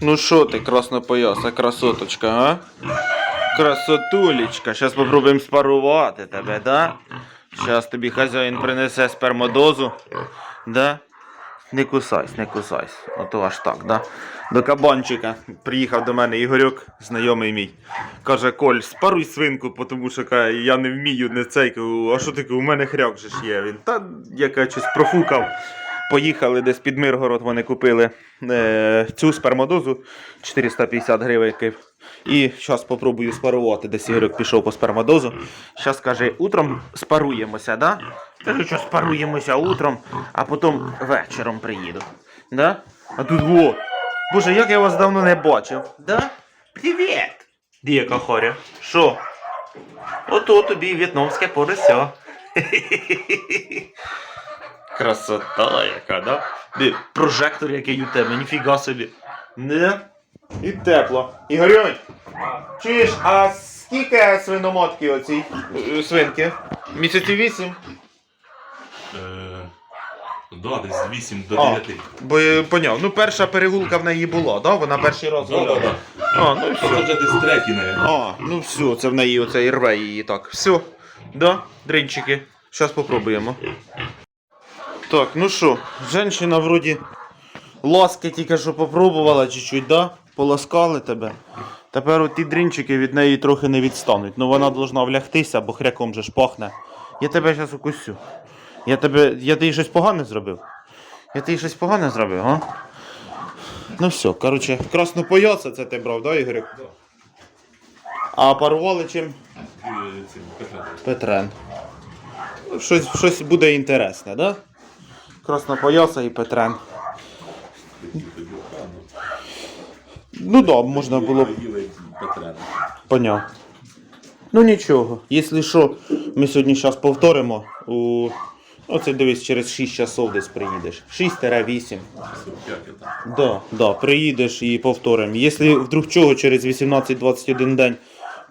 Ну що ти, краснопояса, красоточка, а? Красотулечка. Зараз попробуємо спарувати тебе, да? Зараз тобі хазяїн принесе спермодозу. Да? Не кусайся, не кусайся. Ото аж так, да? До кабанчика приїхав до мене Ігорюк, знайомий мій. Каже, Коль, спаруй свинку, тому що каже, я не вмію не цей. А що таке, у мене хряк же ж є. Він та я каже, щось профукав. Поїхали десь під Миргород, вони купили е, цю спермодозу 450 гривень. І зараз спробую спарувати. Десь Ігорюк пішов по спермодозу. Зараз каже, утром спаруємося, да? Кажу, що спаруємося утром, а потім вечором приїду. Да? А тут во. Боже, як я вас давно не бачив. Да? Привіт! Діяка хоря. Що? Ото тобі в'єтнамське порося. Красота яка, да? Ди, прожектор який у тебе, ніфіга собі. Не? І тепло. Ігорюнь, чуєш, а скільки свиномотки оцій е, свинки? Місяці вісім? Е, да, десь 8 до А, 9. бо я поняв. Ну перша перегулка в неї була, да? Вона перший раз Да, да, гуляла. да. А, ну Це все. вже десь третій, навіть. А, ну все, це в неї оце і рве її так. Все. Да, дринчики. Зараз попробуємо. Так, ну що, жінка вроді ласки тільки що попробувала чуть-чуть, да? Поласкали тебе. Тепер от ті дрінчики від неї трохи не відстануть. Ну вона должна влягтися, бо хряком же ж пахне. Я тебе зараз укусю. Я тебе. Я тобі щось погане зробив? Я тобі щось погане зробив, а? Ну все, коротше, краснопояса це ти брав, да, Ігорюк? Да. А парували чим? Петро. Петрен. Ну, Щось, щось буде інтересне, да? Краснопояса і Петрен. Ну да, можна було б поняв. Ну нічого. Якщо що, ми сьогодні зараз повторимо. У... Оце дивись, через 6 часов десь приїдеш. 6-8. 45. Да, да, приїдеш і повторимо. Якщо вдруг чого через 18-21 день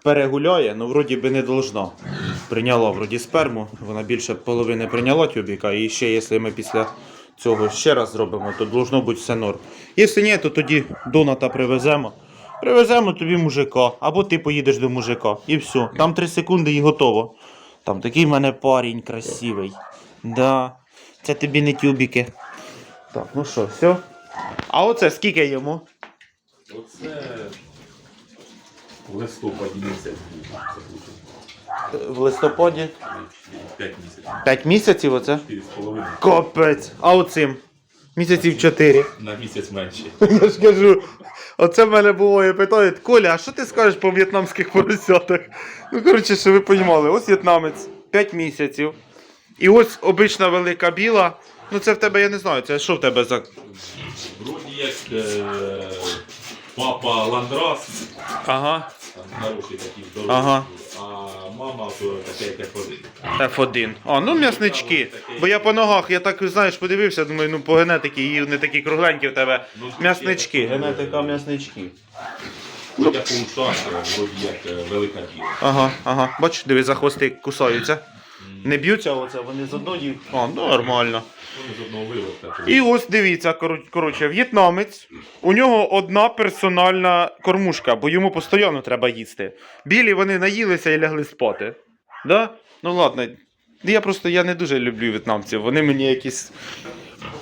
перегуляє, ну вроді би не должна. Прийняла вроді сперму, вона більше половини прийняла тюбіка, і ще якщо ми після цього ще раз зробимо, то должно бути все норм. Якщо ні, то тоді доната привеземо. Привеземо тобі мужика, або ти поїдеш до мужика. І все. Там 3 секунди і готово. Там такий в мене парень красивий. Да. Це тобі не тюбіки. Так, ну що, все? А оце скільки йому? Оце в листопаді місяць був. В листопаді 5 місяців. 5 місяців оце? 4,5. Капець. А оцим? Місяців 4. На місяць менше. Я ж кажу, оце в мене буває питають, Коля, а що ти скажеш по в'єтнамських поросятах? Ну, коротше, що ви розуміли, ось в'єтнамець 5 місяців. І ось обична велика біла. Ну це в тебе, я не знаю, це що в тебе за. Вроді як е, папа Ландрас, Ага. Там такий здоровий, Ага. а мама то таке як один. F1. А, ну м'яснички. Бо я по ногах, я так, знаєш, подивився, думаю, ну по генетики її не такі кругленькі в тебе. Ну, М'яснички, генетика м'яснички. Вроді як у вроді як е, велика діла. Ага, ага. Бачиш, диви, за хвости кусаються. Не б'ються оце, вони з одної. А, ну нормально. Вони з одного виводка. І ось дивіться, коротше, в'єтнамець. У нього одна персональна кормушка, бо йому постійно треба їсти. Білі вони наїлися і лягли спати. Да? Ну ладно. Я просто я не дуже люблю в'єтнамців. Вони мені якісь.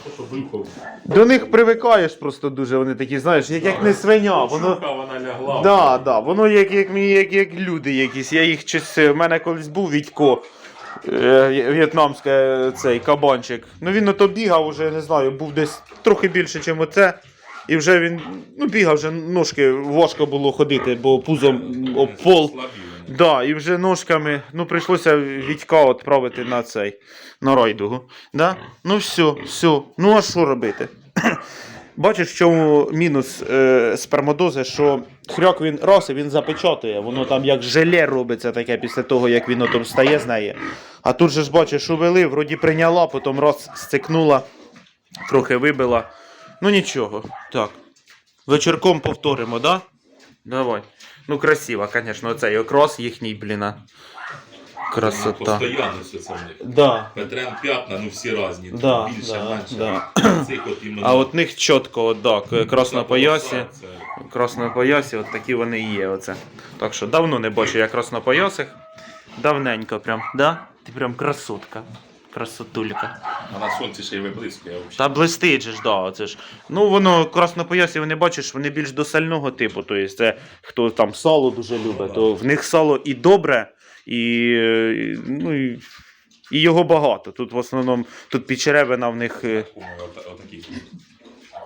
Просто, вихов. До них привикаєш просто дуже, вони такі, знаєш, як, як не свиня. Воно. Вона лягла. Да, да, воно як, як, мені- як, як люди якісь. Я їх щось. В мене колись був Відько. Е, В'єтнамський е, цей кабанчик. Ну він ото бігав уже, не знаю, був десь трохи більше, ніж оце. І вже він ну, бігав, вже ножки важко було ходити, бо пузом об пол. Да, і вже ножками, ну прийшлося Вітька відправити на цей, на райдугу. Да? Ну все, все. Ну а що робити? Бачиш, в чому мінус е, спермодози, що хряк він раз він запечотує, воно там як желе робиться таке після того, як він отом стає з неї. А тут же ж бачиш, увели, вроді прийняла, потім роз стикнула, трохи вибила. Ну нічого. Так. Вечірком повторимо, да? Давай. Ну, красиво, звісно, оцей окрос їхній, блін. Красота. Постоянно все це в них. Да. Петрен п'ятна, ну всі різні. Да, більше, да, менше. да. Цих от іменно. А от них чітко, от, да, к- красно поясі. Це Красно поясі, от такі вони і є. Оце. Так що давно не бачу я краснопоясих. Давненько прям, да? Ти прям красотка. Красотулька. А на сонці ще й виблискує взагалі. Та блистить же ж, да, оце ж. Ну, воно краснопоясі, вони бачиш, вони більш до сального типу. Тобто, це хто там сало дуже любить, то в них сало і добре, і, ну, і, і його багато. Тут в основному тут підчеревина в них. е, От- Отакі.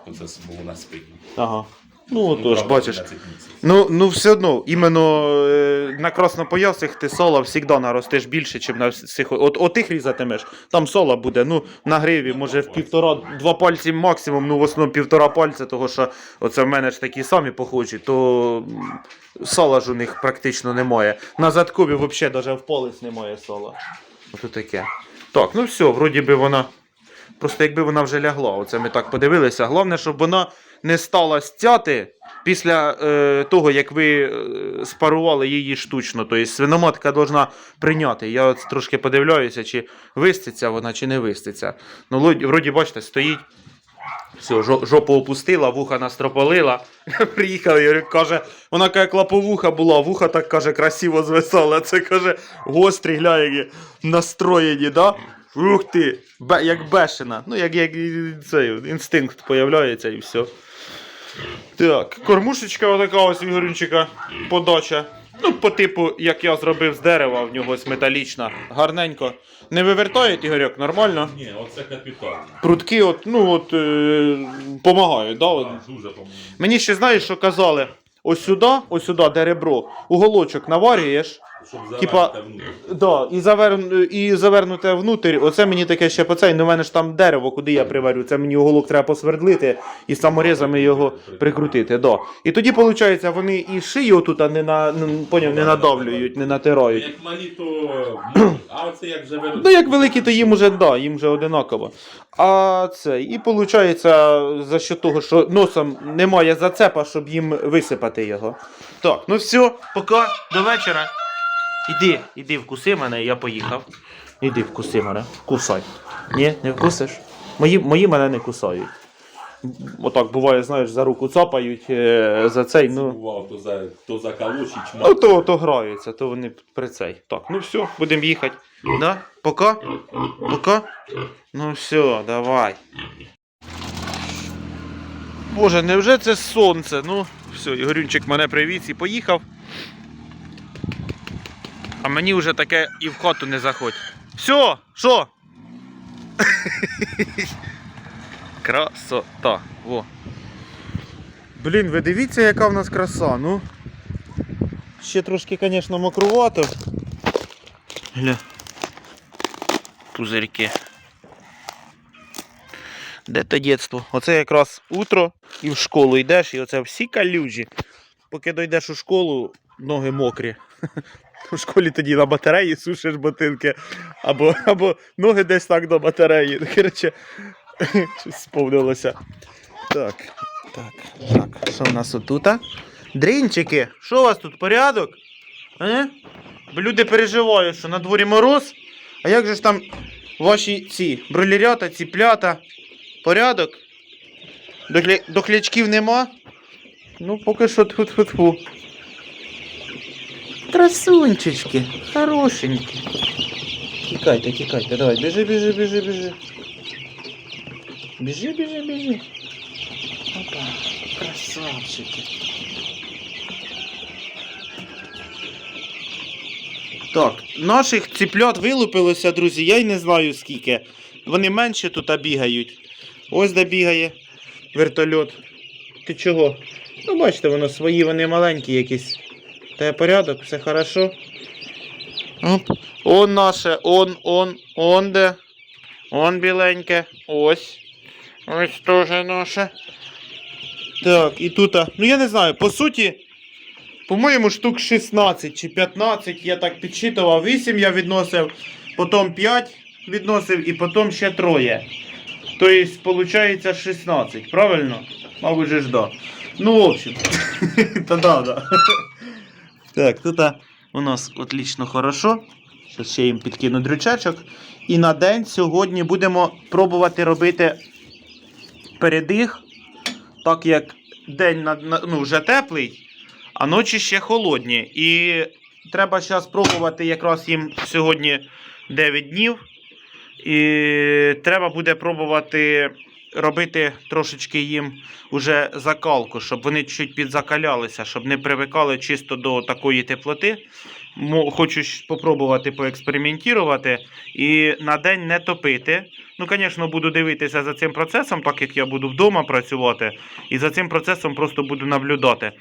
Оце був на спині. Ага. Ну, отож, правда, бачиш. 11 місяців. Ну, ну все одно, іменно е, на краснопоясих ти сола завжди наростеш більше, ніж на всіх. От, отих різатимеш, там сола буде, ну, на гриві, може, в півтора-два пальці максимум, ну в основному півтора пальця, того що оце в мене ж такі самі похожі, то м, сола ж у них практично немає. На задкові взагалі навіть в палець немає сола. Ото таке. Так, ну все, вроді би вона. Просто якби вона вже лягла, оце ми так подивилися. Головне, щоб вона не стала стяти після е, того, як ви е, спарували її штучно. Тобто свиноматка повинна прийняти. Я от трошки подивляюся, чи виститься вона, чи не виститься. Ну, вроді, бачите, стоїть. Все, жопу опустила, вуха настропалила. Приїхали, Юрик каже, вона каже, клаповуха була, вуха так каже, красиво звисала. Це каже, гострі, гля, настроєні, да? Ух ти, бе, як бешена. Ну, як, як і цей інстинкт появляється і все. Так, кормушечка отака ось Ігорюнчика, подача. Ну, по типу, як я зробив з дерева, в нього ось металічна, гарненько. Не вивертає Ігорьок, нормально? Ні, оце капітально. Прутки, от, ну от, е, помагають, да? От. Дуже по-моєму. Мені ще знаєш, що казали? Ось сюди, ось сюди, де ребро, уголочок наварюєш, Щоб Типа- да, і, заверн, і завернуте внутрі. Оце мені таке ще по цей. Ну, в мене ж там дерево, куди я приварю. Це мені уголок треба посвердлити і саморізами його прикрутити. Да. І тоді, виходить, вони і шию тут не, на, ну, поняв, не надавлюють, не натирають. Як малі, то. А оце як вже. Ну, як великі, то їм уже да, їм вже одинаково. А це, і виходить, за що того, що носом немає зацепа, щоб їм висипати його. Так, ну все, пока, до вечора. Іди, іди, вкуси мене, я поїхав. Іди, вкуси мене, кусай. Ні, не вкусиш? Мої, мої мене не кусають. Отак буває, знаєш, за руку цапають е, за цей, ну. Бував, то за, то за калоші Ну, чмак. то, то граються, то вони при цей. Так, ну все, будемо їхати. Да? Пока? Пока? Ну все, давай. Боже, невже це сонце? Ну, все, Ігорюнчик мене привіз і поїхав. А мені вже таке і в хату не заходь. Все, що? Красота. Во. Блін, ви дивіться, яка в нас краса, ну. Ще трошки, звісно, мокрувато. Гля. Пузирки. Де то дитинство? Оце якраз утро і в школу йдеш, і оце всі калюжі. Поки дойдеш у школу, ноги мокрі. У школі тоді на батареї сушиш ботинки, або, або ноги десь так до батареї. Коротше, щось сповнилося. Так, так, так. Що в нас отут? Дрінчики, що у вас тут порядок? Бо люди переживають, що на дворі мороз. А як же ж там ваші ці бролерята, ціплята? Порядок? До. До хлячків нема? Ну, поки що тьфу-тьфу-тьфу. Красунчички, хорошенькі. Тікайте, тікайте, давай, біжи, біжи, біжи, біжи. Біжи, біжи, біжи. Опа, красавчики. Так, наших ціплят вилупилося, друзі, я й не знаю скільки. Вони менше тут бігають. Ось де бігає вертольот. Ти чого? Ну, бачите, воно свої, вони маленькі якісь. Та порядок, все хорошо. Оп. Он наше, он, он, он де. Он біленьке. Ось. Ось теж наше. Так, і тут. Ну я не знаю, по суті. По-моєму, штук 16 чи 15, я так підсчитував. 8 я відносив, потім 5 відносив і потім ще троє. Тобто, виходить 16, правильно? Мабуть, же ж да. Ну, в общем. Та да, да. Так, тут у нас отлично хорошо. Ще їм підкину дрючечок. І на день сьогодні будемо пробувати робити передих, так як день ну, вже теплий, а ночі ще холодні. І треба зараз пробувати якраз їм сьогодні 9 днів. І треба буде пробувати робити трошечки їм уже закалку, щоб вони чуть підзакалялися, щоб не привикали чисто до такої теплоти. Хочу ж попробувати поекспериментувати і на день не топити. Ну, звісно, буду дивитися за цим процесом, так як я буду вдома працювати, і за цим процесом просто буду наблюдати.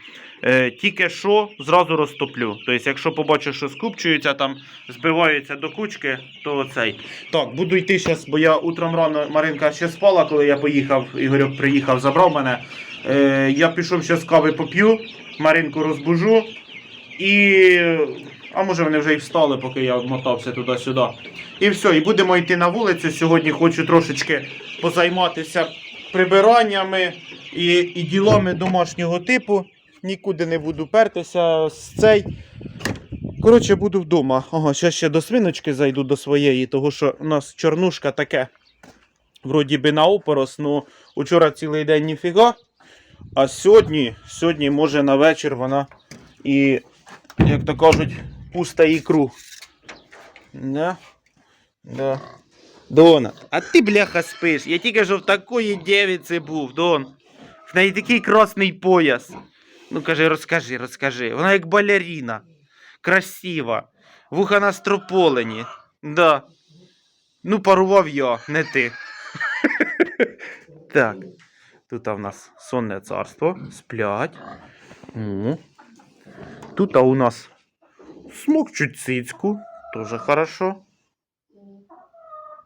Е, тільки що зразу розтоплю. Тобто, якщо побачу, що скупчується, там збиваються до кучки, то цей. Так, буду йти зараз, бо я утром рано Маринка ще спала, коли я поїхав. Ігорьок приїхав, забрав мене. Е, я пішов зараз кави поп'ю, Маринку розбужу. І. А може вони вже і встали, поки я мотався туди-сюди. І все, і будемо йти на вулицю. Сьогодні хочу трошечки позайматися прибираннями і, і ділами домашнього типу. Нікуди не буду пертися з цей. Коротше, буду вдома. Ага, ще ще до свиночки зайду до своєї, того що у нас чорнушка таке. Вроді би на опорос, ну учора цілий день ніфіга. А сьогодні, сьогодні, може, на вечір вона і, як то кажуть, пуста ікру. Да? Да. Дона, а ти, бляха, спиш. Я тільки що в такої дівіці був, Дон. В неї такий красний пояс. Ну, кажи, розкажи, розкажи. Вона як балеріна. Красива. Вуха настрополені. Да. Ну, парував я, не ти. так. Тут у нас сонне царство. Сплять. Тут у нас смокчуть цицьку. Тоже хорошо.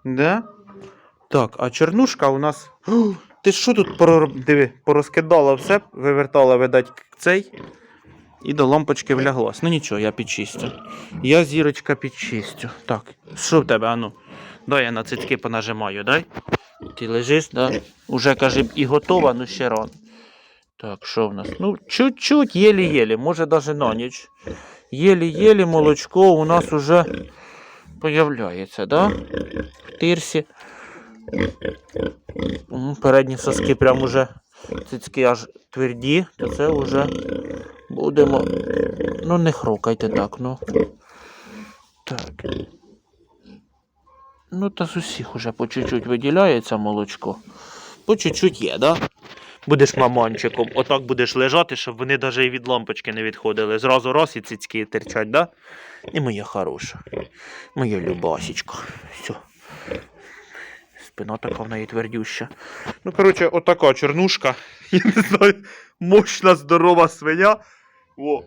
Да? Так, а чернушка у нас. Ти що тут. Диви, порозкидала все, вивертала, видать, цей. І до лампочки вляглась. Ну нічого, я підчистю. Я зірочка підчистю. Так, що в тебе, ану? Дай я на цицьки понажимаю, дай. Ти лежиш, да? Уже каже, і готова, ну ще рано. Так, що в нас? Ну, чуть-чуть, єлі-єлі, може навіть на ніч. Єлі-єлі молочко у нас уже появляється, да? В тирсі. Передні соски прям уже цицьки аж тверді, то це вже будемо. Ну, не хрукайте так, ну. Так. Ну, та з усіх уже по чуть-чуть виділяється молочко. По чуть-чуть є, да? Будеш мамончиком. Отак будеш лежати, щоб вони навіть і від лампочки не відходили. Зразу раз і цицьки терчать, да? І моя хороша. Моя любасічка. Все. Спина така в неї твердюща. Ну, коротше, отака чорнушка. Я не знаю, мощна, здорова свиня. О.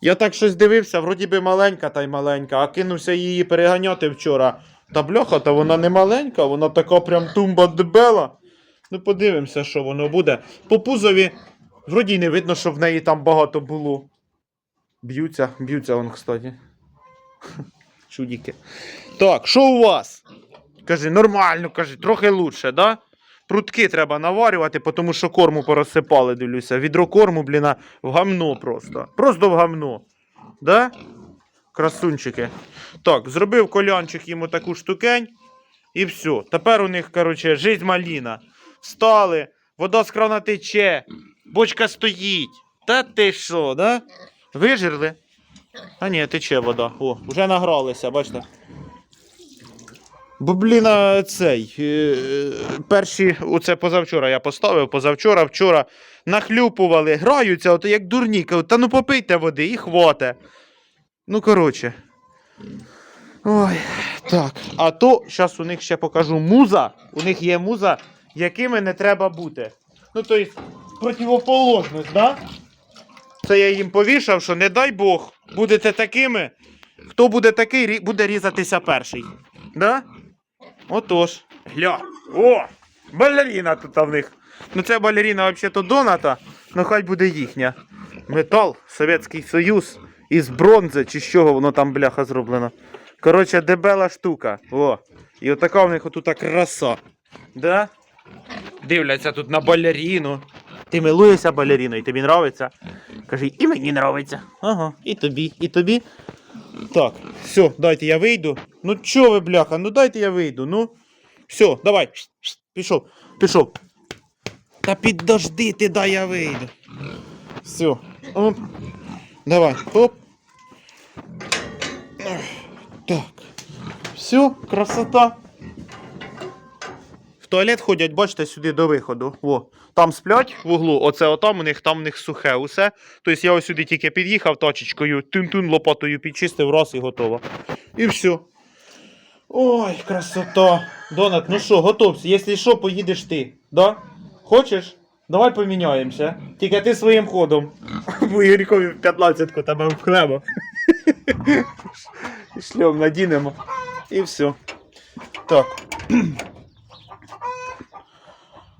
Я так щось дивився, вроді би маленька та й маленька, а кинувся її переганяти вчора. Та бляха, та вона не маленька, вона така прям тумба дебела. Ну, подивимося, що воно буде. По пузові, вроді не видно, що в неї там багато було. Б'ються, б'ються вон, кстати. Чудіки. Так, що у вас? Кажи, нормально, кажи, трохи лучше, да? Прутки треба наварювати, тому що корму порозсипали, дивлюся. Відро корму, бліна, в гамно просто. Просто в гамно. Да? Красунчики. Так, зробив колянчик йому таку штукень. І все. Тепер у них, коротше, жизнь маліна. Встали, вода з крана тече, бочка стоїть. Та ти що, да? Вижирли? А ні, тече вода. О, вже награлися, бачите. Бо, блін, цей. е, перші, оце позавчора я поставив, позавчора, вчора нахлюпували, граються, от як дурні. Та ну попийте води і хвате. Ну, коротше. Ой, так. А то, зараз у них ще покажу муза. У них є муза, якими не треба бути. Ну, тобто, противоположність, да? Це я їм повішав, що не дай Бог, будете такими. Хто буде такий, буде різатися перший. Да? Отож. Гля. О! Балеріна тут в них. Ну це балеріна взагалі-то доната, ну хай буде їхня. Метал, Совєтський Союз, із бронзи, чи з чого воно там бляха зроблено. Коротше, дебела штука. О. І отака в них отута краса. Да? Дивляться тут на балеріну. Ти милуєшся балеріною, тобі нравиться? Кажи, і мені нравиться. Ага, і тобі, і тобі. Так, все, дайте я вийду. Ну чо ви, бляха, ну дайте я вийду, ну. Все, давай. Пішов, пішов. Та підожди ти, дай я вийду. Все. Оп. Давай, оп. Так. Все, красота. В туалет ходять, бачите, сюди до виходу. Во. Там сплять в углу, оце отам у них, там у них сухе усе. Тобто я ось сюди тільки під'їхав точечкою, тун-тун лопатою підчистив, раз і готово. І все. Ой, красота. Донат, ну що, готовся. Якщо що, поїдеш ти. Да? Хочеш? Давай поміняємося. Тільки ти своїм ходом. Бо Ігорікові в 15-ку тебе вхлемо. Шльом надінемо. І все. Так.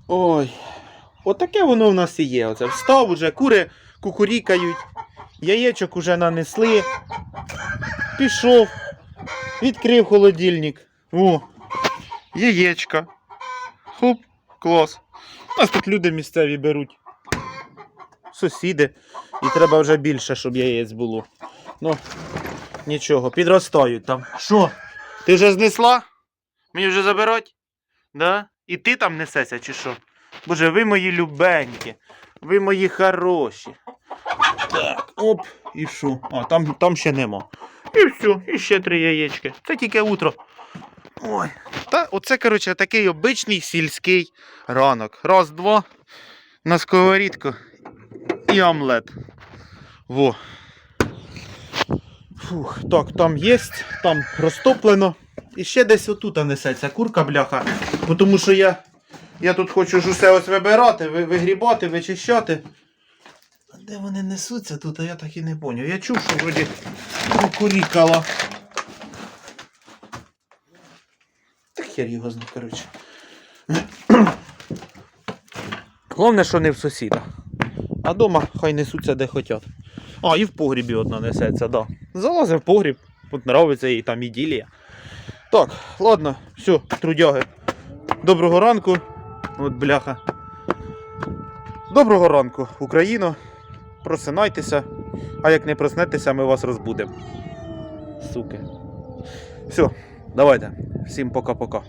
Ой. Отаке воно в нас і є. Оце встав уже, кури кукурікають, яєчок уже нанесли. Пішов, відкрив холодильник. О, яєчка. Хоп, клас. У нас тут люди місцеві беруть. Сусіди. І треба вже більше, щоб яєць було. Ну, нічого, підростають там. Що? Ти вже знесла? Мені вже забирать? Да? І ти там несешся, чи що? Боже, ви мої любенькі, ви мої хороші. Так, оп, і що? А, там, там ще нема. І все, і ще три яєчки. Це тільки утро. Ой. Та оце, коротше, такий обичний сільський ранок. Раз, два. На сковорідку і омлет. Во. Фух, так, там є, там розтоплено. І ще десь отут несеться курка бляха. Тому що я, я тут хочу ж усе ось вибирати, вигрібати, вичищати. А Де вони несуться тут, а я так і не поняв. Я чув, що вроді кукурікала. Та хер його знає, коротше. Головне, що не в сусіда. А дома хай несуться де хочуть. А, і в погрібі одна несеться, да. Залазив в погріб, от нравиться їй там іділія. Так, ладно, все, трудяги. Доброго ранку. От бляха. Доброго ранку, Україно. Просинайтеся, а як не проснетеся, ми вас розбудемо. Суки. Все, давайте. Всім пока-пока.